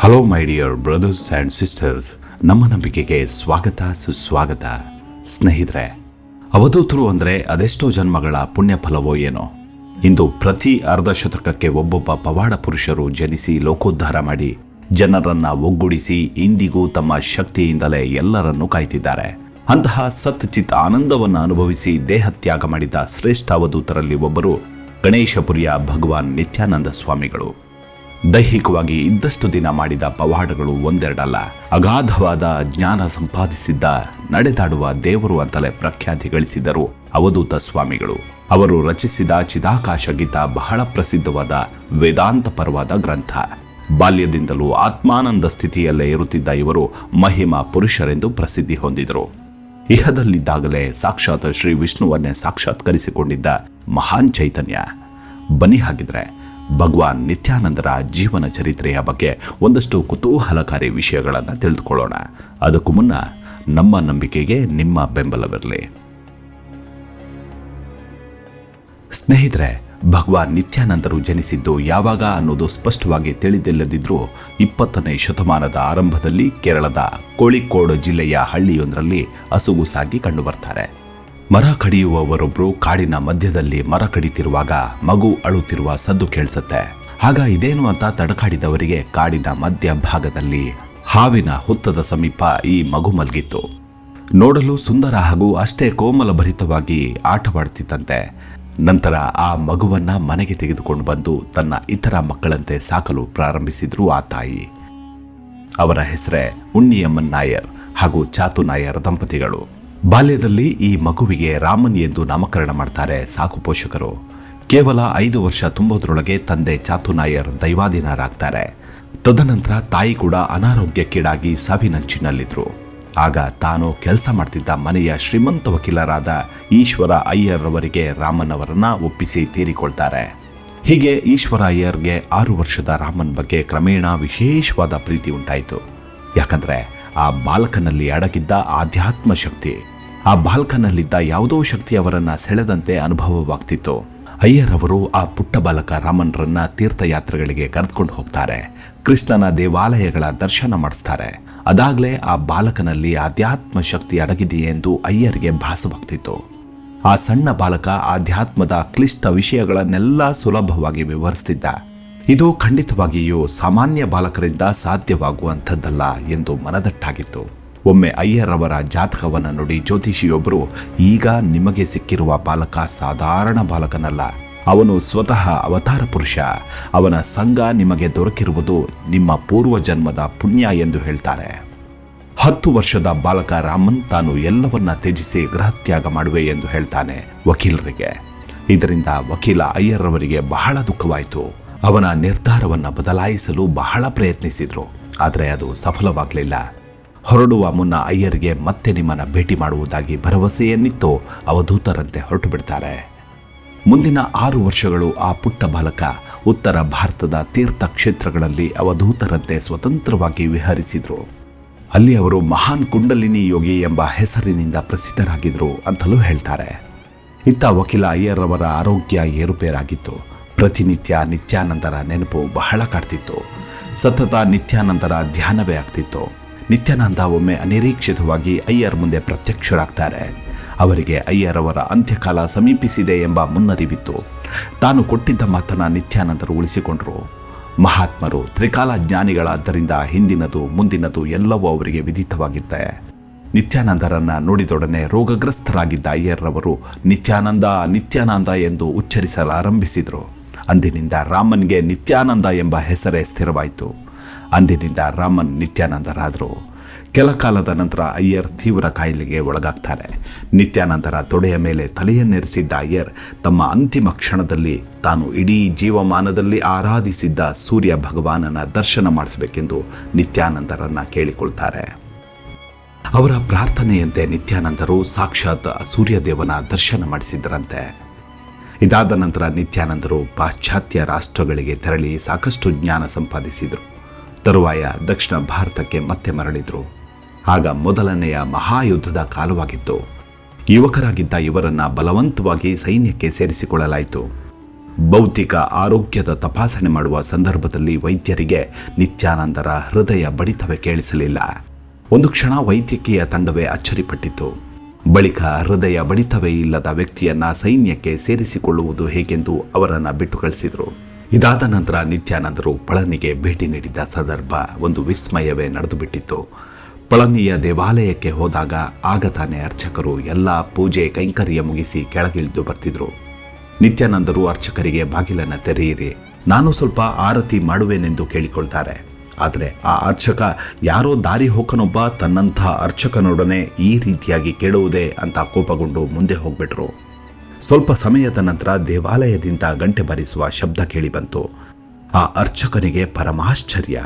Hello my dear brothers and sisters ನಮ್ಮ ನಂಬಿಕೆಗೆ ಸ್ವಾಗತ, ಸುಸ್ವಾಗತ. ಸ್ನೇಹಿತರೆ ಅವಧೂತರು ಅಂದರೆ ಅದೆಷ್ಟೋ ಜನ್ಮಗಳ ಪುಣ್ಯ ಫಲವೋ ಏನೋ. ಇಂದು ಪ್ರತಿ ಅರ್ಧ ಶತಕಕ್ಕೆ ಒಬ್ಬೊಬ್ಬ ಪವಾಡ ಪುರುಷರು ಜನಿಸಿ ಲೋಕೋದ್ಧಾರ ಮಾಡಿ ಜನರನ್ನು ಒಗ್ಗೂಡಿಸಿ ಇಂದಿಗೂ ತಮ್ಮ ಶಕ್ತಿಯಿಂದಲೇ ಎಲ್ಲರನ್ನೂ ಕಾಯ್ತಿದ್ದಾರೆ. ಅಂತಹ ಸತ್ ಚಿತ್ ಆನಂದವನ್ನು ಅನುಭವಿಸಿ ದೇಹತ್ಯಾಗ ಮಾಡಿದ ಶ್ರೇಷ್ಠ ಅವಧೂತರಲ್ಲಿ ಒಬ್ಬರು ಗಣೇಶಪುರಿಯ ಭಗವಾನ್ ನಿತ್ಯಾನಂದ ಸ್ವಾಮಿಗಳು. ದೈಹಿಕವಾಗಿ ಇದ್ದಷ್ಟು ದಿನ ಮಾಡಿದ ಪವಾಡಗಳು ಒಂದೆರಡಲ್ಲ. ಅಗಾಧವಾದ ಜ್ಞಾನ ಸಂಪಾದಿಸಿದ್ದ, ನಡೆದಾಡುವ ದೇವರು ಅಂತಲೇ ಪ್ರಖ್ಯಾತಿ ಗಳಿಸಿದರು ಅವಧೂತ ಸ್ವಾಮಿಗಳು. ಅವರು ರಚಿಸಿದ ಚಿದಾಕಾಶ ಗೀತ ಬಹಳ ಪ್ರಸಿದ್ಧವಾದ ವೇದಾಂತ ಪರವಾದ ಗ್ರಂಥ. ಬಾಲ್ಯದಿಂದಲೂ ಆತ್ಮಾನಂದ ಸ್ಥಿತಿಯಲ್ಲೇ ಇರುತ್ತಿದ್ದ ಇವರು ಮಹಿಮಾ ಪುರುಷರೆಂದು ಪ್ರಸಿದ್ಧಿ ಹೊಂದಿದರು. ಇಹದಲ್ಲಿದ್ದಾಗಲೇ ಸಾಕ್ಷಾತ್ ಶ್ರೀ ವಿಷ್ಣುವನ್ನೇ ಸಾಕ್ಷಾತ್ಕರಿಸಿಕೊಂಡಿದ್ದ ಮಹಾನ್ ಚೈತನ್ಯ. ಬನ್ನಿ ಹಾಗಿದ್ರೆ ಭಗವಾನ್ ನಿತ್ಯಾನಂದರ ಜೀವನ ಚರಿತ್ರೆಯ ಬಗ್ಗೆ ಒಂದಷ್ಟು ಕುತೂಹಲಕಾರಿ ವಿಷಯಗಳನ್ನು ತಿಳಿದುಕೊಳ್ಳೋಣ. ಅದಕ್ಕೂ ಮುನ್ನ ನಮ್ಮ ನಂಬಿಕೆಗೆ ನಿಮ್ಮ ಬೆಂಬಲವಿರಲಿ. ಸ್ನೇಹಿತರೆ, ಭಗವಾನ್ ನಿತ್ಯಾನಂದರು ಜನಿಸಿದ್ದು ಯಾವಾಗ ಅನ್ನೋದು ಸ್ಪಷ್ಟವಾಗಿ ತಿಳಿದಿಲ್ಲದಿದ್ದರೂ ಇಪ್ಪತ್ತನೇ ಶತಮಾನದ ಆರಂಭದಲ್ಲಿ ಕೇರಳದ ಕೋಳಿಕೋಡ್ ಜಿಲ್ಲೆಯ ಹಳ್ಳಿಯೊಂದರಲ್ಲಿ ಅಸುಗುಸಾಗಿ ಕಂಡುಬರ್ತಾರೆ. ಮರ ಕಡಿಯುವವರೊಬ್ರು ಕಾಡಿನ ಮಧ್ಯದಲ್ಲಿ ಮರ ಕಡಿತಿರುವಾಗ ಮಗು ಅಳುತ್ತಿರುವ ಸದ್ದು ಕೇಳಿಸುತ್ತೆ. ಆಗ ಇದೇನು ಅಂತ ತಡಕಾಡಿದವರಿಗೆ ಕಾಡಿನ ಮಧ್ಯ ಭಾಗದಲ್ಲಿ ಹಾವಿನ ಹುತ್ತದ ಸಮೀಪ ಈ ಮಗು ಮಲಗಿತ್ತು. ನೋಡಲು ಸುಂದರ ಹಾಗೂ ಅಷ್ಟೇ ಕೋಮಲಭರಿತವಾಗಿ ಆಟವಾಡುತ್ತಿದ್ದಂತೆ ನಂತರ ಆ ಮಗುವನ್ನ ಮನೆಗೆ ತೆಗೆದುಕೊಂಡು ಬಂದು ತನ್ನ ಇತರ ಮಕ್ಕಳಂತೆ ಸಾಕಲು ಪ್ರಾರಂಭಿಸಿದ್ರು ಆ ತಾಯಿ. ಅವರ ಹೆಸರೇ ಉಣ್ಣಿಯಮ್ಮನ್ ನಾಯರ್ ಹಾಗೂ ಚಾತು ನಾಯರ್ ದಂಪತಿಗಳು. ಬಾಲ್ಯದಲ್ಲಿ ಈ ಮಗುವಿಗೆ ರಾಮನ್ ಎಂದು ನಾಮಕರಣ ಮಾಡ್ತಾರೆ ಸಾಕು ಪೋಷಕರು. ಕೇವಲ ಐದು ವರ್ಷ ತುಂಬೋದ್ರೊಳಗೆ ತಂದೆ ಚಾತುನಾಯರ್ ದೈವಾಧೀನರಾಗ್ತಾರೆ. ತದನಂತರ ತಾಯಿ ಕೂಡ ಅನಾರೋಗ್ಯಕ್ಕೀಡಾಗಿ ಸಾವಿನಂಚಿನಲ್ಲಿದ್ದರು ಆಗ ತಾನು ಕೆಲಸ ಮಾಡ್ತಿದ್ದ ಮನೆಯ ಶ್ರೀಮಂತ ವಕೀಲರಾದ ಈಶ್ವರ ಅಯ್ಯರ್ ಅವರಿಗೆ ರಾಮನ್ ಅವರನ್ನ ಒಪ್ಪಿಸಿ ತೀರಿಕೊಳ್ತಾರೆ. ಹೀಗೆ ಈಶ್ವರ ಅಯ್ಯರ್ಗೆ ಆರು ವರ್ಷದ ರಾಮನ್ ಬಗ್ಗೆ ಕ್ರಮೇಣ ವಿಶೇಷವಾದ ಪ್ರೀತಿ ಉಂಟಾಯಿತು. ಯಾಕಂದರೆ ಆ ಬಾಲಕನಲ್ಲಿ ಅಡಗಿದ್ದ ಆಧ್ಯಾತ್ಮ ಶಕ್ತಿ ಆ ಬಾಲಕನಲ್ಲಿದ್ದ ಯಾವುದೋ ಶಕ್ತಿ ಅವರನ್ನು ಸೆಳೆದಂತೆ ಅನುಭವವಾಗ್ತಿತ್ತು. ಅಯ್ಯರ್ ಅವರು ಆ ಪುಟ್ಟ ಬಾಲಕ ರಾಮನ್ರನ್ನ ತೀರ್ಥಯಾತ್ರೆಗಳಿಗೆ ಕರೆದುಕೊಂಡು ಹೋಗ್ತಾರೆ. ಕೃಷ್ಣನ ದೇವಾಲಯಗಳ ದರ್ಶನ ಮಾಡಿಸ್ತಾರೆ. ಅದಾಗಲೇ ಆ ಬಾಲಕನಲ್ಲಿ ಆಧ್ಯಾತ್ಮ ಶಕ್ತಿ ಅಡಗಿದೆಯೇ ಎಂದು ಅಯ್ಯರ್ಗೆ ಭಾಸವಾಗ್ತಿತ್ತು. ಆ ಸಣ್ಣ ಬಾಲಕ ಆಧ್ಯಾತ್ಮದ ಕ್ಲಿಷ್ಟ ವಿಷಯಗಳನ್ನೆಲ್ಲ ಸುಲಭವಾಗಿ ವಿವರಿಸ್ತಿದ್ದ. ಇದು ಖಂಡಿತವಾಗಿಯೂ ಸಾಮಾನ್ಯ ಬಾಲಕರಿಂದ ಸಾಧ್ಯವಾಗುವಂಥದ್ದಲ್ಲ ಎಂದು ಮನದಟ್ಟಾಗಿತ್ತು. ಒಮ್ಮೆ ಅಯ್ಯರವರ ಜಾತಕವನ್ನು ನೋಡಿ ಜ್ಯೋತಿಷಿಯೊಬ್ಬರು ಈಗ ನಿಮಗೆ ಸಿಕ್ಕಿರುವ ಬಾಲಕ ಸಾಧಾರಣ ಬಾಲಕನಲ್ಲ. ಅವನು ಸ್ವತಃ ಅವತಾರ ಪುರುಷ. ಅವನ ಸಂಘ ನಿಮಗೆ ದೊರಕಿರುವುದು ನಿಮ್ಮ ಪೂರ್ವ ಜನ್ಮದ ಪುಣ್ಯ ಎಂದು ಹೇಳ್ತಾರೆ. ಹತ್ತು ವರ್ಷದ ಬಾಲಕ ರಾಮನ್ ತಾನು ಎಲ್ಲವನ್ನ ತ್ಯಜಿಸಿ ಗೃಹತ್ಯಾಗ ಮಾಡುವೆ ಎಂದು ಹೇಳ್ತಾನೆ ವಕೀಲರಿಗೆ. ಇದರಿಂದ ವಕೀಲ ಅಯ್ಯರವರಿಗೆ ಬಹಳ ದುಃಖವಾಯಿತು. ಅವನ ನಿರ್ಧಾರವನ್ನು ಬದಲಾಯಿಸಲು ಬಹಳ ಪ್ರಯತ್ನಿಸಿದ್ರು. ಆದರೆ ಅದು ಸಫಲವಾಗಲಿಲ್ಲ. ಹೊರಡುವ ಮುನ್ನ ಅಯ್ಯರಿಗೆ ಮತ್ತೆ ನಿಮ್ಮನ್ನು ಭೇಟಿ ಮಾಡುವುದಾಗಿ ಭರವಸೆಯನ್ನಿತ್ತು ಅವಧೂತರಂತೆ ಹೊರಟು ಬಿಡ್ತಾರೆ ಮುಂದಿನ ಆರು ವರ್ಷಗಳು ಆ ಪುಟ್ಟ ಬಾಲಕ ಉತ್ತರ ಭಾರತದ ತೀರ್ಥ ಕ್ಷೇತ್ರಗಳಲ್ಲಿ ಅವಧೂತರಂತೆ ಸ್ವತಂತ್ರವಾಗಿ ವಿಹರಿಸಿದ್ರು. ಅಲ್ಲಿ ಅವರು ಮಹಾನ್ ಕುಂಡಲಿನಿ ಯೋಗಿ ಎಂಬ ಹೆಸರಿನಿಂದ ಪ್ರಸಿದ್ಧರಾಗಿದ್ರು ಅಂತಲೂ ಹೇಳ್ತಾರೆ. ಇತ್ತ ವಕೀಲ ಅಯ್ಯರವರ ಆರೋಗ್ಯ ಏರುಪೇರಾಗಿತ್ತು. ಪ್ರತಿನಿತ್ಯ ನಿತ್ಯಾನಂದರ ನೆನಪು ಬಹಳ ಕಾಡ್ತಿತ್ತು. ಸತತ ನಿತ್ಯಾನಂದರ ಧ್ಯಾನವೇ ಆಗ್ತಿತ್ತು. ನಿತ್ಯಾನಂದ ಒಮ್ಮೆ ಅನಿರೀಕ್ಷಿತವಾಗಿ ಅಯ್ಯರ್ ಮುಂದೆ ಪ್ರತ್ಯಕ್ಷರಾಗ್ತಾರೆ. ಅವರಿಗೆ ಅಯ್ಯರ್ ಅವರ ಅಂತ್ಯಕಾಲ ಸಮೀಪಿಸಿದೆ ಎಂಬ ಮುನ್ನರಿವಿತ್ತು ತಾನು ಕೊಟ್ಟಿದ್ದ ಮಾತನ್ನು ನಿತ್ಯಾನಂದರು ಉಳಿಸಿಕೊಂಡರು. ಮಹಾತ್ಮರು ತ್ರಿಕಾಲ ಜ್ಞಾನಿಗಳಾದ್ದರಿಂದ ಹಿಂದಿನದು ಮುಂದಿನದು ಎಲ್ಲವೂ ಅವರಿಗೆ ವಿದಿತವಾಗಿತ್ತೆ ನಿತ್ಯಾನಂದರನ್ನು ನೋಡಿದೊಡನೆ ರೋಗಗ್ರಸ್ತರಾಗಿದ್ದ ಅಯ್ಯರವರು ನಿತ್ಯಾನಂದ ನಿತ್ಯಾನಂದ ಎಂದು ಉಚ್ಚರಿಸಲಾರಂಭಿಸಿದರು. ಅಂದಿನಿಂದ ರಾಮನ್ಗೆ ನಿತ್ಯಾನಂದ ಎಂಬ ಹೆಸರೇ ಸ್ಥಿರವಾಯಿತು. ಅಂದಿನಿಂದ ರಾಮನ್ ನಿತ್ಯಾನಂದರಾದರು. ಕೆಲ ಕಾಲದ ನಂತರ ಅಯ್ಯರ್ ತೀವ್ರ ಕಾಯಿಲೆಗೆ ಒಳಗಾಗ್ತಾರೆ. ನಿತ್ಯಾನಂದರ ತೊಡೆಯ ಮೇಲೆ ತಲೆಯನ್ನೆರೆಸಿದ್ದ ಅಯ್ಯರ್ ತಮ್ಮ ಅಂತಿಮ ಕ್ಷಣದಲ್ಲಿ ತಾನು ಇಡೀ ಜೀವಮಾನದಲ್ಲಿ ಆರಾಧಿಸಿದ್ದ ಸೂರ್ಯ ಭಗವಾನನ ದರ್ಶನ ಮಾಡಿಸಬೇಕೆಂದು ನಿತ್ಯಾನಂದರನ್ನ ಕೇಳಿಕೊಳ್ತಾರೆ. ಅವರ ಪ್ರಾರ್ಥನೆಯಂತೆ ನಿತ್ಯಾನಂದರು ಸಾಕ್ಷಾತ್ ಸೂರ್ಯದೇವನ ದರ್ಶನ ಮಾಡಿಸಿದ್ರಂತೆ. ಇದಾದ ನಂತರ ನಿತ್ಯಾನಂದರು ಪಾಶ್ಚಾತ್ಯ ರಾಷ್ಟ್ರಗಳಿಗೆ ತೆರಳಿ ಸಾಕಷ್ಟು ಜ್ಞಾನ ಸಂಪಾದಿಸಿದರು. ತರುವಾಯ ದಕ್ಷಿಣ ಭಾರತಕ್ಕೆ ಮತ್ತೆ ಮರಳಿದ್ರು. ಆಗ ಮೊದಲನೆಯ ಮಹಾಯುದ್ಧದ ಕಾಲವಾಗಿತ್ತು. ಯುವಕರಾಗಿದ್ದ ಇವರನ್ನು ಬಲವಂತವಾಗಿ ಸೈನ್ಯಕ್ಕೆ ಸೇರಿಸಿಕೊಳ್ಳಲಾಯಿತು. ಭೌತಿಕ ಆರೋಗ್ಯದ ತಪಾಸಣೆ ಮಾಡುವ ಸಂದರ್ಭದಲ್ಲಿ ವೈದ್ಯರಿಗೆ ನಿತ್ಯಾನಂದರ ಹೃದಯ ಬಡಿತವೇ ಕೇಳಿಸಲಿಲ್ಲ. ಒಂದು ಕ್ಷಣ ವೈದ್ಯಕೀಯ ತಂಡವೇ ಅಚ್ಚರಿಪಟ್ಟಿತು ಬಳಿಕ ಹೃದಯ ಬಡಿತವೇ ಇಲ್ಲದ ವ್ಯಕ್ತಿಯನ್ನ ಸೈನ್ಯಕ್ಕೆ ಸೇರಿಸಿಕೊಳ್ಳುವುದು ಹೇಗೆಂದು ಅವರನ್ನು ಬಿಟ್ಟು ಕಳಿಸಿದರು ಇದಾದ ನಂತರ ನಿತ್ಯಾನಂದರು ಪಳನಿಗೆ ಭೇಟಿ ನೀಡಿದ್ದ ಸಂದರ್ಭ ಒಂದು ವಿಸ್ಮಯವೇ ನಡೆದು ಬಿಟ್ಟಿತ್ತು ಪಳನಿಯ ದೇವಾಲಯಕ್ಕೆ ಹೋದಾಗ ಆಗ ತಾನೇ ಅರ್ಚಕರು ಎಲ್ಲ ಪೂಜೆ ಕೈಂಕರ್ಯ ಮುಗಿಸಿ ಕೆಳಗಿಳಿದು ಬರ್ತಿದ್ರು. ನಿತ್ಯಾನಂದರು ಅರ್ಚಕರಿಗೆ ಬಾಗಿಲನ್ನು ತೆರೆಯಿರಿ. ನಾನು ಸ್ವಲ್ಪ ಆರತಿ ಮಾಡುವೆನೆಂದು ಕೇಳಿಕೊಳ್ತಾರೆ. ಆದರೆ ಆ ಅರ್ಚಕ ಯಾರೋ ದಾರಿ ಹೋಕನೊಬ್ಬ ತನ್ನಂಥ ಅರ್ಚಕನೊಡನೆ ಈ ರೀತಿಯಾಗಿ ಕೇಳುವುದೇ ಅಂತ ಕೋಪಗೊಂಡು ಮುಂದೆ ಹೋಗ್ಬಿಟ್ರು. ಸ್ವಲ್ಪ ಸಮಯದ ನಂತರ ದೇವಾಲಯದಿಂದ ಗಂಟೆ ಬಾರಿಸುವ ಶಬ್ದ ಕೇಳಿಬಂತು ಆ ಅರ್ಚಕನಿಗೆ ಪರಮಾಶ್ಚರ್ಯ.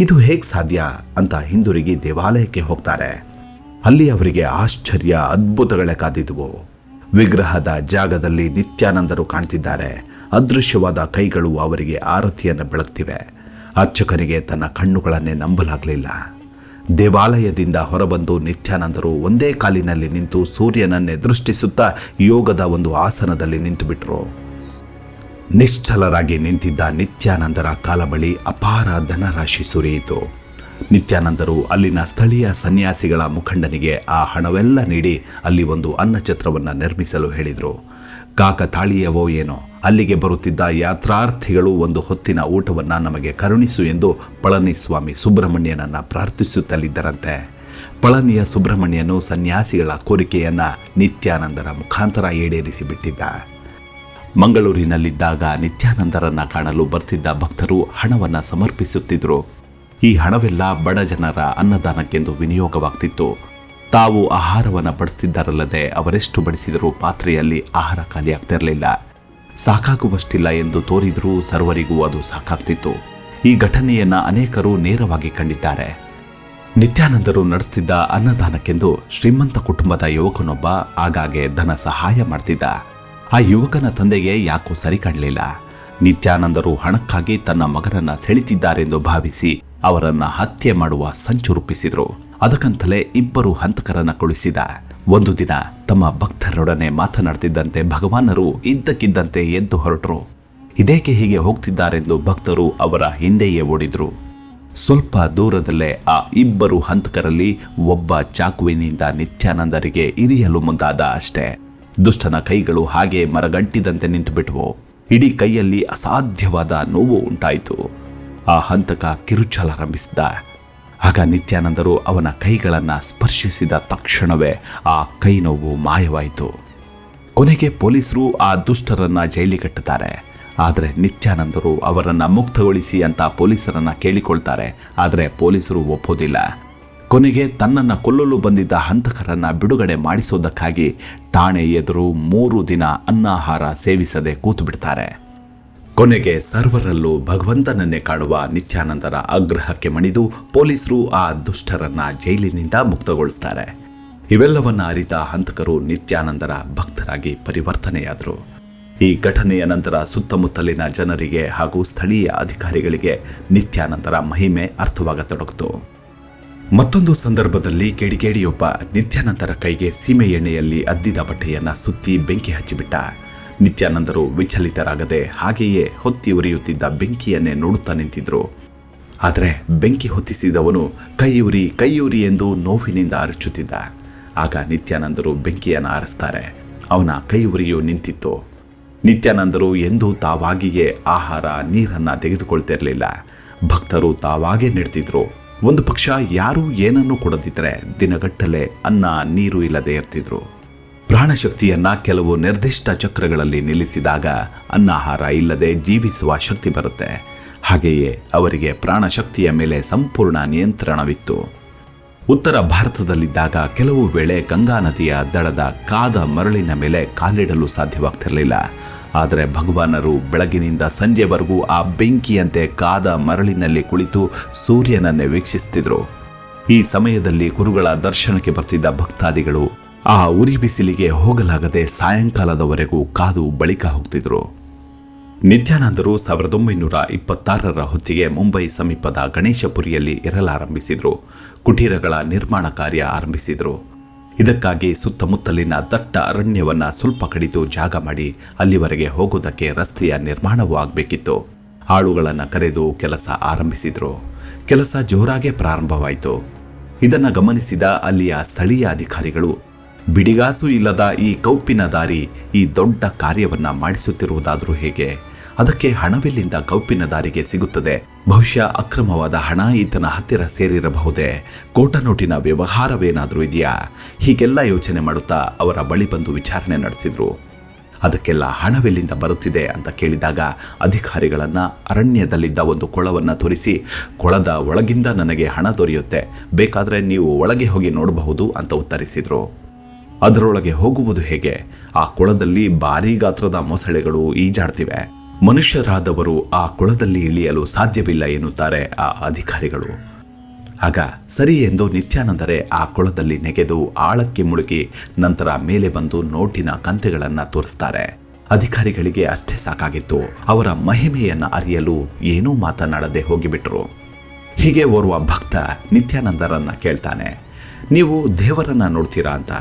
ಇದು ಹೇಗೆ ಸಾಧ್ಯ ಅಂತ ಹಿಂದಿರುಗಿ ದೇವಾಲಯಕ್ಕೆ ಹೋಗ್ತಾರೆ. ಅಲ್ಲಿ ಅವರಿಗೆ ಆಶ್ಚರ್ಯ ಅದ್ಭುತಗಳೇ ಕಾದಿದ್ವು. ವಿಗ್ರಹದ ಜಾಗದಲ್ಲಿ ನಿತ್ಯಾನಂದರು ಕಾಣ್ತಿದ್ದಾರೆ. ಅದೃಶ್ಯವಾದ ಕೈಗಳು ಅವರಿಗೆ ಆರತಿಯನ್ನು ಬೆಳಗ್ತಿವೆ. ಅರ್ಚಕನಿಗೆ ತನ್ನ ಕಣ್ಣುಗಳನ್ನೇ ನಂಬಲಾಗಲಿಲ್ಲ. ದೇವಾಲಯದಿಂದ ಹೊರಬಂದು ನಿತ್ಯಾನಂದರು ಒಂದೇ ಕಾಲಿನಲ್ಲಿ ನಿಂತು ಸೂರ್ಯನನ್ನೇ ದೃಷ್ಟಿಸುತ್ತಾ ಯೋಗದ ಒಂದು ಆಸನದಲ್ಲಿ ನಿಂತುಬಿಟ್ರು. ನಿಶ್ಚಲರಾಗಿ ನಿಂತಿದ್ದ ನಿತ್ಯಾನಂದರ ಕಾಲ ಬಳಿ ಅಪಾರ ಧನರಾಶಿ ಸುರಿಯಿತು. ನಿತ್ಯಾನಂದರು ಅಲ್ಲಿನ ಸ್ಥಳೀಯ ಸನ್ಯಾಸಿಗಳ ಮುಖಂಡನಿಗೆ ಆ ಹಣವೆಲ್ಲ ನೀಡಿ ಅಲ್ಲಿ ಒಂದು ಅನ್ನಛತ್ರವನ್ನು ನಿರ್ಮಿಸಲು ಹೇಳಿದರು. ಕಾಕತಾಳೀಯವೋ ಏನೋ, ಅಲ್ಲಿಗೆ ಬರುತ್ತಿದ್ದ ಯಾತ್ರಾರ್ಥಿಗಳು ಒಂದು ಹೊತ್ತಿನ ಊಟವನ್ನು ನಮಗೆ ಕರುಣಿಸು ಎಂದು ಪಳನಿಸ್ವಾಮಿ ಸುಬ್ರಹ್ಮಣ್ಯನನ್ನು ಪ್ರಾರ್ಥಿಸುತ್ತಲಿದ್ದರಂತೆ. ಪಳನಿಯ ಸುಬ್ರಹ್ಮಣ್ಯನು ಸನ್ಯಾಸಿಗಳ ಕೋರಿಕೆಯನ್ನು ನಿತ್ಯಾನಂದರ ಮುಖಾಂತರ ಈಡೇರಿಸಿ ಬಿಟ್ಟಿದ್ದ. ಮಂಗಳೂರಿನಲ್ಲಿದ್ದಾಗ ನಿತ್ಯಾನಂದರನ್ನ ಕಾಣಲು ಬರ್ತಿದ್ದ ಭಕ್ತರು ಹಣವನ್ನು ಸಮರ್ಪಿಸುತ್ತಿದ್ದರು ಈ ಹಣವೆಲ್ಲ ಬಡ ಜನರ ಅನ್ನದಾನಕ್ಕೆಂದು ವಿನಿಯೋಗವಾಗ್ತಿತ್ತು. ತಾವು ಆಹಾರವನ್ನು ಬಡಿಸ್ತಿದ್ದಾರಲ್ಲದೆ ಅವರೆಷ್ಟು ಬಡಿಸಿದರೂ ಪಾತ್ರೆಯಲ್ಲಿ ಆಹಾರ ಖಾಲಿಯಾಗ್ತಿರಲಿಲ್ಲ. ಸಾಕಾಗುವಷ್ಟಿಲ್ಲ ಎಂದು ತೋರಿದರೂ ಸರ್ವರಿಗೂ ಅದು ಸಾಕಾಗ್ತಿತ್ತು. ಈ ಘಟನೆಯನ್ನು ಅನೇಕರು ನೇರವಾಗಿ ಕಂಡಿದ್ದಾರೆ. ನಿತ್ಯಾನಂದರು ನಡೆಸ್ತಿದ್ದ ಅನ್ನದಾನಕ್ಕೆಂದು ಶ್ರೀಮಂತ ಕುಟುಂಬದ ಯುವಕನೊಬ್ಬ ಆಗಾಗ್ಗೆ ಧನ ಸಹಾಯ ಮಾಡ್ತಿದ್ದ. ಆ ಯುವಕನ ತಂದೆಗೆ ಯಾಕೋ ಸರಿ ಕಾಣಲಿಲ್ಲ. ನಿತ್ಯಾನಂದರು ಹಣಕ್ಕಾಗಿ ತನ್ನ ಮಗನನ್ನ ಸೆಳಿತಿದ್ದಾರೆಂದು ಭಾವಿಸಿ ಅವರನ್ನ ಹತ್ಯೆ ಮಾಡುವ ಸಂಚು ರೂಪಿಸಿದ್ರು. ಅದಕ್ಕಂತಲೇ ಇಬ್ಬರು ಹಂತಕರನ್ನ ಕಳುಹಿಸಿದ ಒಂದು ದಿನ ತಮ್ಮ ಭಕ್ತರೊಡನೆ ಮಾತನಾಡ್ತಿದ್ದಂತೆ ಭಗವಾನರು ಇದ್ದಕ್ಕಿದ್ದಂತೆ ಎದ್ದು ಹೊರಟರು. ಇದೇಕೆ ಹೀಗೆ ಹೋಗ್ತಿದ್ದಾರೆಂದು ಭಕ್ತರು ಅವರ ಹಿಂದೆಯೇ ಓಡಿದ್ರು. ಸ್ವಲ್ಪ ದೂರದಲ್ಲೇ ಆ ಇಬ್ಬರು ಹಂತಕರಲ್ಲಿ ಒಬ್ಬ ಚಾಕುವಿನಿಂದ ನಿತ್ಯಾನಂದರಿಗೆ ಇರಿಯಲು ಮುಂದಾದ ಅಷ್ಟೇ. ದುಷ್ಟನ ಕೈಗಳು ಹಾಗೆ ಮರಗಂಟಿದಂತೆ ನಿಂತುಬಿಟ್ವು ಇಡೀ ಕೈಯಲ್ಲಿ ಅಸಾಧ್ಯವಾದ ನೋವು ಉಂಟಾಯಿತು. ಆ ಹಂತಕ ಕಿರುಚಲಾರಂಭಿಸಿದ ಆಗ ನಿತ್ಯಾನಂದರು ಅವನ ಕೈಗಳನ್ನು ಸ್ಪರ್ಶಿಸಿದ ತಕ್ಷಣವೇ ಆ ಕೈ ನೋವು ಮಾಯವಾಯಿತು. ಕೊನೆಗೆ ಪೊಲೀಸರು ಆ ದುಷ್ಟರನ್ನ ಜೈಲಿಗಟ್ಟುತ್ತಾರೆ ಆದರೆ ನಿತ್ಯಾನಂದರು ಅವರನ್ನು ಮುಕ್ತಗೊಳಿಸಿ ಅಂತ ಪೊಲೀಸರನ್ನು ಕೇಳಿಕೊಳ್ತಾರೆ. ಆದರೆ ಪೊಲೀಸರು ಒಪ್ಪೋದಿಲ್ಲ. ಕೊನೆಗೆ ತನ್ನನ್ನು ಕೊಲ್ಲಲು ಬಂದಿದ್ದ ಹಂತಕರನ್ನು ಬಿಡುಗಡೆ ಮಾಡಿಸೋದಕ್ಕಾಗಿ ಠಾಣೆ ಎದುರು ಮೂರು ದಿನ ಅನ್ನಾಹಾರ ಸೇವಿಸದೆ ಕೂತು ಬಿಡ್ತಾರೆ ಕೊನೆಗೆ ಸರ್ವರಲ್ಲೂ ಭಗವಂತನನ್ನೇ ಕಾಡುವ ನಿತ್ಯಾನಂದರ ಆಗ್ರಹಕ್ಕೆ ಮಣಿದು ಪೊಲೀಸರು ಆ ದುಷ್ಟರನ್ನ ಜೈಲಿನಿಂದ ಮುಕ್ತಗೊಳಿಸ್ತಾರೆ. ಇವೆಲ್ಲವನ್ನ ಅರಿತ ಹಂತಕರು ನಿತ್ಯಾನಂದರ ಭಕ್ತರಾಗಿ ಪರಿವರ್ತನೆಯಾದರು. ಈ ಘಟನೆಯ ನಂತರ ಸುತ್ತಮುತ್ತಲಿನ ಜನರಿಗೆ ಹಾಗೂ ಸ್ಥಳೀಯ ಅಧಿಕಾರಿಗಳಿಗೆ ನಿತ್ಯಾನಂದರ ಮಹಿಮೆ ಅರ್ಥವಾಗತೊಡಗಿತು. ಮತ್ತೊಂದು ಸಂದರ್ಭದಲ್ಲಿ ಕೆಡಿಗೇಡಿಯೊಬ್ಬ ನಿತ್ಯಾನಂದರ ಕೈಗೆ ಸೀಮೆ ಎಣ್ಣೆಯಲ್ಲಿ ಅದ್ದಿದ ಬಟ್ಟೆಯನ್ನ ಸುತ್ತಿ ಬೆಂಕಿ ಹಚ್ಚಿಬಿಟ್ಟ. ನಿತ್ಯಾನಂದರು ವಿಚಲಿತರಾಗದೆ ಹಾಗೆಯೇ ಹೊತ್ತಿ ಉರಿಯುತ್ತಿದ್ದ ಬೆಂಕಿಯನ್ನೇ ನೋಡುತ್ತಾ ನಿಂತಿದ್ರು. ಆದರೆ ಬೆಂಕಿ ಹೊತ್ತಿಸಿದವನು ಕೈಯುರಿ ಕೈಯುರಿ ಎಂದು ನೋವಿನಿಂದ ಅರಚುತ್ತಿದ್ದ. ಆಗ ನಿತ್ಯಾನಂದರು ಬೆಂಕಿಯನ್ನು ಆರಿಸ್ತಾರೆ. ಅವನ ಕೈ ಉರಿಯು ನಿಂತಿತ್ತು. ನಿತ್ಯಾನಂದರು ಎಂದೂ ತಾವಾಗಿಯೇ ಆಹಾರ, ನೀರನ್ನು ತೆಗೆದುಕೊಳ್ತಿರಲಿಲ್ಲ. ಭಕ್ತರು ತಾವಾಗೇ ನೆಡ್ತಿದ್ರು. ಒಂದು ಪಕ್ಷ ಯಾರೂ ಏನನ್ನೂ ಕೊಡದಿದ್ದರೆ ದಿನಗಟ್ಟಲೆ ಅನ್ನ, ನೀರು ಇಲ್ಲದೆ ಇರ್ತಿದ್ರು. ಪ್ರಾಣಶಕ್ತಿಯನ್ನ ಕೆಲವು ನಿರ್ದಿಷ್ಟ ಚಕ್ರಗಳಲ್ಲಿ ನಿಲ್ಲಿಸಿದಾಗ ಅನ್ನಾಹಾರ ಇಲ್ಲದೆ ಜೀವಿಸುವ ಶಕ್ತಿ ಬರುತ್ತೆ. ಹಾಗೆಯೇ ಅವರಿಗೆ ಪ್ರಾಣಶಕ್ತಿಯ ಮೇಲೆ ಸಂಪೂರ್ಣ ನಿಯಂತ್ರಣವಿತ್ತು. ಉತ್ತರ ಭಾರತದಲ್ಲಿದ್ದಾಗ ಕೆಲವು ವೇಳೆ ಗಂಗಾ ನದಿಯ ದಡದ ಕಾದ ಮರಳಿನ ಮೇಲೆ ಕಾಲಿಡಲು ಸಾಧ್ಯವಾಗ್ತಿರಲಿಲ್ಲ. ಆದರೆ ಭಗವಾನರು ಬೆಳಗಿನಿಂದ ಸಂಜೆವರೆಗೂ ಆ ಬೆಂಕಿಯಂತೆ ಕಾದ ಮರಳಿನಲ್ಲಿ ಕುಳಿತು ಸೂರ್ಯನನ್ನೇ ವೀಕ್ಷಿಸ್ತಿದ್ರು. ಈ ಸಮಯದಲ್ಲಿ ಗುರುಗಳ ದರ್ಶನಕ್ಕೆ ಬರ್ತಿದ್ದ ಭಕ್ತಾದಿಗಳು ಆ ಉರಿ ಬಿಸಿಲಿಗೆ ಹೋಗಲಾಗದೆ ಸಾಯಂಕಾಲದವರೆಗೂ ಕಾದು ಬಳಿಕ ಹೋಗ್ತಿದ್ರು. ನಿತ್ಯಾನಂದರು ಸಾವಿರದ ಒಂಬೈನೂರ ಇಪ್ಪತ್ತಾರರ ಹೊತ್ತಿಗೆ ಮುಂಬೈ ಸಮೀಪದ ಗಣೇಶಪುರಿಯಲ್ಲಿ ಇರಲಾರಂಭಿಸಿದರು. ಕುಟೀರಗಳ ನಿರ್ಮಾಣ ಕಾರ್ಯ ಆರಂಭಿಸಿದರು. ಇದಕ್ಕಾಗಿ ಸುತ್ತಮುತ್ತಲಿನ ದಟ್ಟ ಅರಣ್ಯವನ್ನು ಸ್ವಲ್ಪ ಕಡಿದು ಜಾಗ ಮಾಡಿ ಅಲ್ಲಿವರೆಗೆ ಹೋಗುವುದಕ್ಕೆ ರಸ್ತೆಯ ನಿರ್ಮಾಣವೂ ಆಗಬೇಕಿತ್ತು. ಆಳುಗಳನ್ನು ಕರೆದು ಕೆಲಸ ಆರಂಭಿಸಿದರು. ಕೆಲಸ ಜೋರಾಗೆ ಪ್ರಾರಂಭವಾಯಿತು. ಇದನ್ನು ಗಮನಿಸಿದ ಅಲ್ಲಿಯ ಸ್ಥಳೀಯ ಅಧಿಕಾರಿಗಳು, ಬಿಡಿಗಾಸು ಇಲ್ಲದ ಈ ಕೌಪಿನ ದಾರಿ ಈ ದೊಡ್ಡ ಕಾರ್ಯವನ್ನು ಮಾಡಿಸುತ್ತಿರುವುದಾದರೂ ಹೇಗೆ? ಅದಕ್ಕೆ ಹಣವೆಲ್ಲಿಂದ ಕೌಪಿನ ದಾರಿಗೆ ಸಿಗುತ್ತದೆ. ಬಹುಶಃ ಅಕ್ರಮವಾದ ಹಣ ಈತನ ಹತ್ತಿರ ಸೇರಿರಬಹುದೇ? ಕೋಟ ನೋಟಿನ ವ್ಯವಹಾರವೇನಾದರೂ ಇದೆಯಾ? ಹೀಗೆಲ್ಲ ಯೋಚನೆ ಮಾಡುತ್ತಾ ಅವರ ಬಳಿ ಬಂದು ವಿಚಾರಣೆ ನಡೆಸಿದ್ರು. ಅದಕ್ಕೆಲ್ಲ ಹಣವೆಲ್ಲಿಂದ ಬರುತ್ತಿದೆ ಅಂತ ಕೇಳಿದಾಗ ಅಧಿಕಾರಿಗಳನ್ನು ಅರಣ್ಯದಲ್ಲಿದ್ದ ಒಂದು ಕೊಳವನ್ನು ತೋರಿಸಿ, ಕೊಳದ ಒಳಗಿಂದ ನನಗೆ ಹಣ ದೊರೆಯುತ್ತೆ. ಬೇಕಾದರೆ ನೀವು ಒಳಗೆ ಹೋಗಿ ನೋಡಬಹುದು ಅಂತ ಉತ್ತರಿಸಿದರು. ಅದರೊಳಗೆ ಹೋಗುವುದು ಹೇಗೆ? ಆ ಕೊಳದಲ್ಲಿ ಭಾರೀ ಗಾತ್ರದ ಮೊಸಳೆಗಳು ಈಜಾಡ್ತಿವೆ. ಮನುಷ್ಯರಾದವರು ಆ ಕೊಳದಲ್ಲಿ ಇಳಿಯಲು ಸಾಧ್ಯವಿಲ್ಲ ಎನ್ನುತ್ತಾರೆ ಆ ಅಧಿಕಾರಿಗಳು. ಆಗ ಸರಿ ಎಂದು ನಿತ್ಯಾನಂದರೆ ಆ ಕೊಳದಲ್ಲಿ ನೆಗೆದು ಆಳಕ್ಕೆ ಮುಳುಗಿ ನಂತರ ಮೇಲೆ ಬಂದು ನೋಟಿನ ಕಂತೆಗಳನ್ನು ತೋರಿಸ್ತಾರೆ. ಅಧಿಕಾರಿಗಳಿಗೆ ಅಷ್ಟೇ ಸಾಕಾಗಿತ್ತು. ಅವರ ಮಹಿಮೆಯನ್ನು ಅರಿಯಲು ಏನೂ ಮಾತನಾಡದೆ ಹೋಗಿಬಿಟ್ರು. ಹೀಗೆ ಓರ್ವ ಭಕ್ತ ನಿತ್ಯಾನಂದರನ್ನ ಕೇಳ್ತಾನೆ, ನೀವು ದೇವರನ್ನ ನೋಡ್ತೀರಾ? ಅಂತ.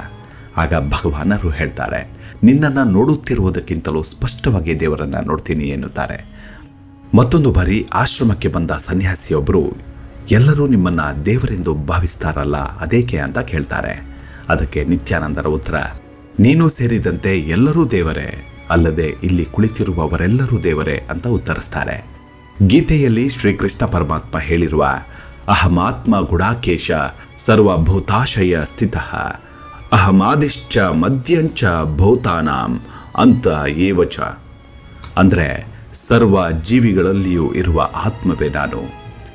ಆಗ ಭಗವಾನರು ಹೇಳ್ತಾರೆ, ನಿನ್ನನ್ನು ನೋಡುತ್ತಿರುವುದಕ್ಕಿಂತಲೂ ಸ್ಪಷ್ಟವಾಗಿ ದೇವರನ್ನು ನೋಡ್ತೀನಿ ಎನ್ನುತ್ತಾರೆ. ಮತ್ತೊಂದು ಬಾರಿ ಆಶ್ರಮಕ್ಕೆ ಬಂದ ಸನ್ಯಾಸಿಯೊಬ್ಬರು ಎಲ್ಲರೂ ನಿಮ್ಮನ್ನು ದೇವರೆಂದು ಭಾವಿಸ್ತಾರಲ್ಲ, ಅದೇಕೆ ಅಂತ ಕೇಳ್ತಾರೆ. ಅದಕ್ಕೆ ನಿತ್ಯಾನಂದರ ಉತ್ತರ, ನೀನು ಸೇರಿದಂತೆ ಎಲ್ಲರೂ ದೇವರೇ, ಅಲ್ಲದೆ ಇಲ್ಲಿ ಕುಳಿತಿರುವವರೆಲ್ಲರೂ ದೇವರೇ ಅಂತ ಉತ್ತರಿಸ್ತಾರೆ. ಗೀತೆಯಲ್ಲಿ ಶ್ರೀಕೃಷ್ಣ ಪರಮಾತ್ಮ ಹೇಳಿರುವ, ಅಹಮಾತ್ಮ ಗುಡಾಕೇಶ ಸರ್ವಭೂತಾಶಯ ಸ್ಥಿತಃ ಅಹಮಾದಿಶ್ಚ ಮಧ್ಯಂಚ ಭೂತಾನಾಂ ಅಂತ ಏವಚ. ಅಂದರೆ ಸರ್ವ ಜೀವಿಗಳಲ್ಲಿಯೂ ಇರುವ ಆತ್ಮವೇ ನಾನು.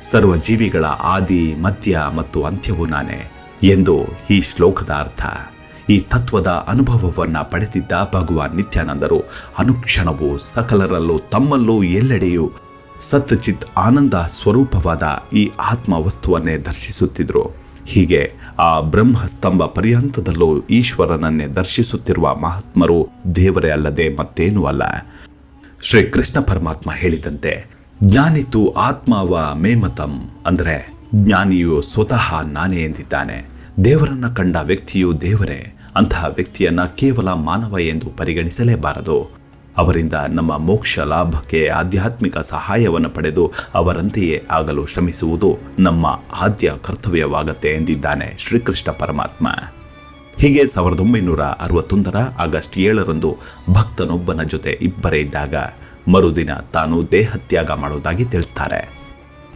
ಸರ್ವ ಜೀವಿಗಳ ಆದಿ ಮಧ್ಯ ಮತ್ತು ಅಂತ್ಯವೂ ನಾನೇ ಎಂದು ಈ ಶ್ಲೋಕದ ಅರ್ಥ. ಈ ತತ್ವದ ಅನುಭವವನ್ನು ಪಡೆದಿದ್ದ ಭಗವಾನ್ ನಿತ್ಯಾನಂದರು ಅನುಕ್ಷಣವು ಸಕಲರಲ್ಲೂ ತಮ್ಮಲ್ಲೂ ಎಲ್ಲೆಡೆಯೂ ಸತ್ಚಿತ್ ಆನಂದ ಸ್ವರೂಪವಾದ ಈ ಆತ್ಮ ವಸ್ತುವನ್ನೇ ದರ್ಶಿಸುತ್ತಿದ್ದರು ಹೀಗೆ ಆ ಬ್ರಹ್ಮಸ್ತಂಭ ಪರ್ಯಂತದಲ್ಲೂ ಈಶ್ವರನನ್ನೇ ದರ್ಶಿಸುತ್ತಿರುವ ಮಹಾತ್ಮರು ದೇವರೇ ಅಲ್ಲದೆ ಮತ್ತೇನೂ ಅಲ್ಲ. ಶ್ರೀ ಕೃಷ್ಣ ಪರಮಾತ್ಮ ಹೇಳಿದಂತೆ, ಜ್ಞಾನಿತು ಆತ್ಮವ ಮೇಮತಂ ಅಂದರೆ ಜ್ಞಾನಿಯು ಸ್ವತಃ ನಾನೇ ಎಂದಿದ್ದಾನೆ. ದೇವರನ್ನ ಕಂಡ ವ್ಯಕ್ತಿಯು ದೇವರೇ, ಅಂತಹ ವ್ಯಕ್ತಿಯನ್ನ ಕೇವಲ ಮಾನವ ಎಂದು ಪರಿಗಣಿಸಲೇಬಾರದು. ಅವರಿಂದ ನಮ್ಮ ಮೋಕ್ಷ ಲಾಭಕ್ಕೆ ಆಧ್ಯಾತ್ಮಿಕ ಸಹಾಯವನ್ನು ಪಡೆದು ಅವರಂತೆಯೇ ಆಗಲು ಶ್ರಮಿಸುವುದು ನಮ್ಮ ಆದ್ಯ ಕರ್ತವ್ಯವಾಗತ್ತೆ ಎಂದಿದ್ದಾನೆ ಶ್ರೀಕೃಷ್ಣ ಪರಮಾತ್ಮ. ಹೀಗೆ ಸಾವಿರದ ಒಂಬೈನೂರ ಅರವತ್ತೊಂದರ ಆಗಸ್ಟ್ ಏಳರಂದು ಭಕ್ತನೊಬ್ಬನ ಜೊತೆ ಇಬ್ಬರೇ ಇದ್ದಾಗ ಮರುದಿನ ತಾನು ದೇಹತ್ಯಾಗ ಮಾಡೋದಾಗಿ ತಿಳಿಸ್ತಾರೆ.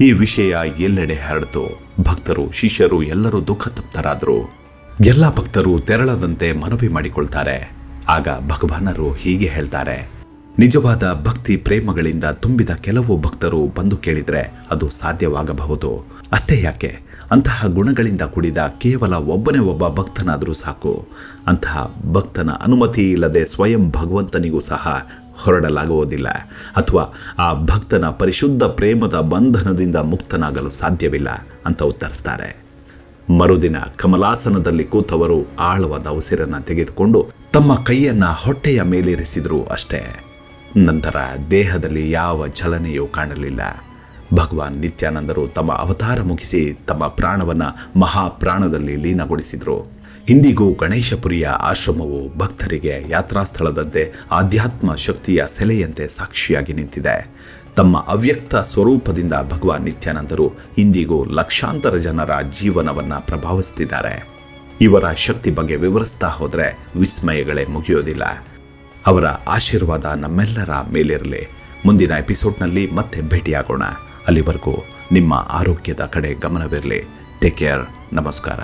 ಈ ವಿಷಯ ಎಲ್ಲೆಡೆ ಹರಡಿತು. ಭಕ್ತರು, ಶಿಷ್ಯರು ಎಲ್ಲರೂ ದುಃಖ ತಪ್ತರಾದರು ಎಲ್ಲ ಭಕ್ತರು ತೆರಳದಂತೆ ಮನವಿ ಮಾಡಿಕೊಳ್ತಾರೆ. ಆಗ ಭಗವಾನರು ಹೀಗೆ ಹೇಳ್ತಾರೆ. ನಿಜವಾದ ಭಕ್ತಿ ಪ್ರೇಮಗಳಿಂದ ತುಂಬಿದ ಕೆಲವು ಭಕ್ತರು ಬಂದು ಕೇಳಿದರೆ ಅದು ಸಾಧ್ಯವಾಗಬಹುದು. ಅಷ್ಟೇ ಯಾಕೆ? ಅಂತಹ ಗುಣಗಳಿಂದ ಕೂಡಿದ ಕೇವಲ ಒಬ್ಬನೇ ಒಬ್ಬ ಭಕ್ತನಾದರೂ ಸಾಕು. ಅಂತಹ ಭಕ್ತನ ಅನುಮತಿ ಇಲ್ಲದೆ ಸ್ವಯಂ ಭಗವಂತನಿಗೂ ಸಹ ಹೊರಡಲಾಗುವುದಿಲ್ಲ. ಅಥವಾ ಆ ಭಕ್ತನ ಪರಿಶುದ್ಧ ಪ್ರೇಮದ ಬಂಧನದಿಂದ ಮುಕ್ತನಾಗಲು ಸಾಧ್ಯವಿಲ್ಲ ಅಂತ ಉತ್ತರಿಸ್ತಾರೆ. ಮರುದಿನ ಕಮಲಾಸನದಲ್ಲಿ ಕೂತವರು ಆಳವಾದ ಉಸಿರನ್ನು ತೆಗೆದುಕೊಂಡು ತಮ್ಮ ಕೈಯನ್ನು ಹೊಟ್ಟೆಯ ಮೇಲಿರಿಸಿದ್ರು ಅಷ್ಟೇ. ನಂತರ ದೇಹದಲ್ಲಿ ಯಾವ ಚಲನೆಯೂ ಕಾಣಲಿಲ್ಲ. ಭಗವಾನ್ ನಿತ್ಯಾನಂದರು ತಮ್ಮ ಅವತಾರ ಮುಗಿಸಿ ತಮ್ಮ ಪ್ರಾಣವನ್ನು ಮಹಾಪ್ರಾಣದಲ್ಲಿ ಲೀನಗೊಳಿಸಿದರು. ಇಂದಿಗೂ ಗಣೇಶಪುರಿಯ ಆಶ್ರಮವು ಭಕ್ತರಿಗೆ ಯಾತ್ರಾಸ್ಥಳದಂತೆ ಆಧ್ಯಾತ್ಮ ಶಕ್ತಿಯ ಸೆಲೆಯಂತೆ ಸಾಕ್ಷಿಯಾಗಿ ನಿಂತಿದೆ. ತಮ್ಮ ಅವ್ಯಕ್ತ ಸ್ವರೂಪದಿಂದ ಭಗವಾನ್ ನಿತ್ಯಾನಂದರು ಇಂದಿಗೂ ಲಕ್ಷಾಂತರ ಜನರ ಜೀವನವನ್ನು ಪ್ರಭಾವಿಸ್ತಿದ್ದಾರೆ. ಇವರ ಶಕ್ತಿ ಬಗ್ಗೆ ವಿವರಿಸ್ತಾ ಹೋದರೆ ವಿಸ್ಮಯಗಳೇ ಮುಗಿಯೋದಿಲ್ಲ. ಅವರ ಆಶೀರ್ವಾದ ನಮ್ಮೆಲ್ಲರ ಮೇಲಿರಲಿ. ಮುಂದಿನ ಎಪಿಸೋಡ್ನಲ್ಲಿ ಮತ್ತೆ ಭೇಟಿಯಾಗೋಣ. ಅಲ್ಲಿವರೆಗೂ ನಿಮ್ಮ ಆರೋಗ್ಯದ ಕಡೆ ಗಮನವಿರಲಿ. ಟೇಕ್ ಕೇರ್ ನಮಸ್ಕಾರ.